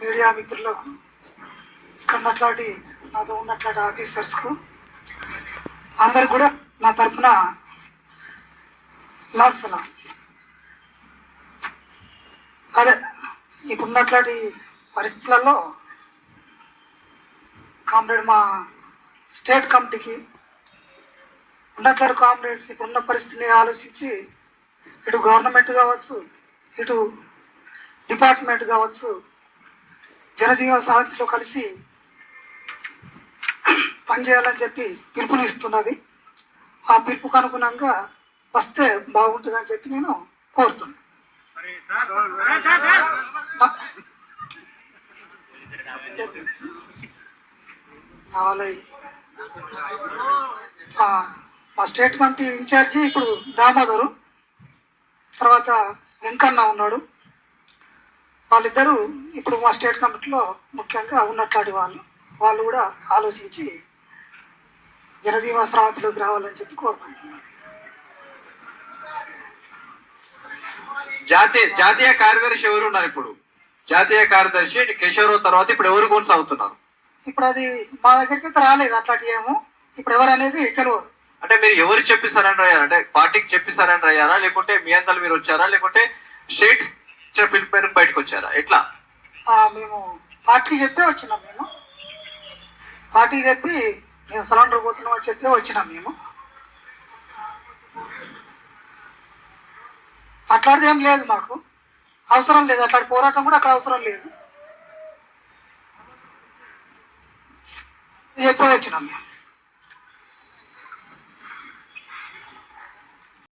Media మిత్రులకు ఇక్కడ ఉన్నట్లాంటి నాతో ఉన్నట్లాంటి ఆఫీసర్స్కు అందరికి కూడా నా తరఫున లాసలా అదే ఇప్పుడున్నట్లాంటి పరిస్థితులలో కామ్రేడ్ మా స్టేట్ కమిటీకి ఉన్నట్లాంటి కామ్రేడ్స్ ఇప్పుడున్న పరిస్థితిని ఆలోచించి ఇటు గవర్నమెంట్ కావచ్చు ఇటు డిపార్ట్మెంట్ కావచ్చు జనజీవన సారథిలో కలిసి పనిచేయాలని చెప్పి పిలుపునిస్తున్నది ఆ పిలుపుకు అనుగుణంగా వస్తే బాగుంటుందని చెప్పి నేను కోరుతున్నాను. మా స్టేట్ కమిటీ ఇన్ఛార్జి ఇప్పుడు దామోదరు తర్వాత వెంకన్న ఉన్నాడు. వాళ్ళిద్దరూ ఇప్పుడు మా స్టేట్ కమిటీలో ముఖ్యంగా ఉన్నట్లాంటి వాళ్ళు. వాళ్ళు కూడా ఆలోచించి జనజీవన స్రవంతిలోకి రావాలని చెప్పి కోరుకుంటున్నారు. జాతీయ జాతీయ కార్యదర్శి ఎవరు ఉన్నారు ఇప్పుడు? జాతీయ కార్యదర్శి కేశవరావు తర్వాత ఇప్పుడు ఎవరు కొనసాగుతున్నారు? ఇప్పుడు అది మా దగ్గరికి రాలేదు అట్లాంటి ఏమో. ఇప్పుడు ఎవరు అనేది తెలియదు. అంటే మీరు ఎవరు చెప్పి సరెండర్ అయ్యారా అంటే పార్టీకి చెప్పి సరెండర్ అయ్యారా లేకుంటే మీ అంతలు మీరు వచ్చారా? లేకుంటే స్టేట్ చెప్పిన పేరు బయటకు వచ్చారా? ఎట్లా? మేము పార్టీకి చెప్పే వచ్చినాం మేము. పార్టీ చెప్పి మేము సరెండర్ పోతున్నాం అని చెప్పి వచ్చినాం మేము. అట్లాంటిది ఏం లేదు మాకు. అవసరం లేదు. అట్లాంటి పోరాటం కూడా అక్కడ అవసరం లేదు. చెప్పే వచ్చినాం మేము.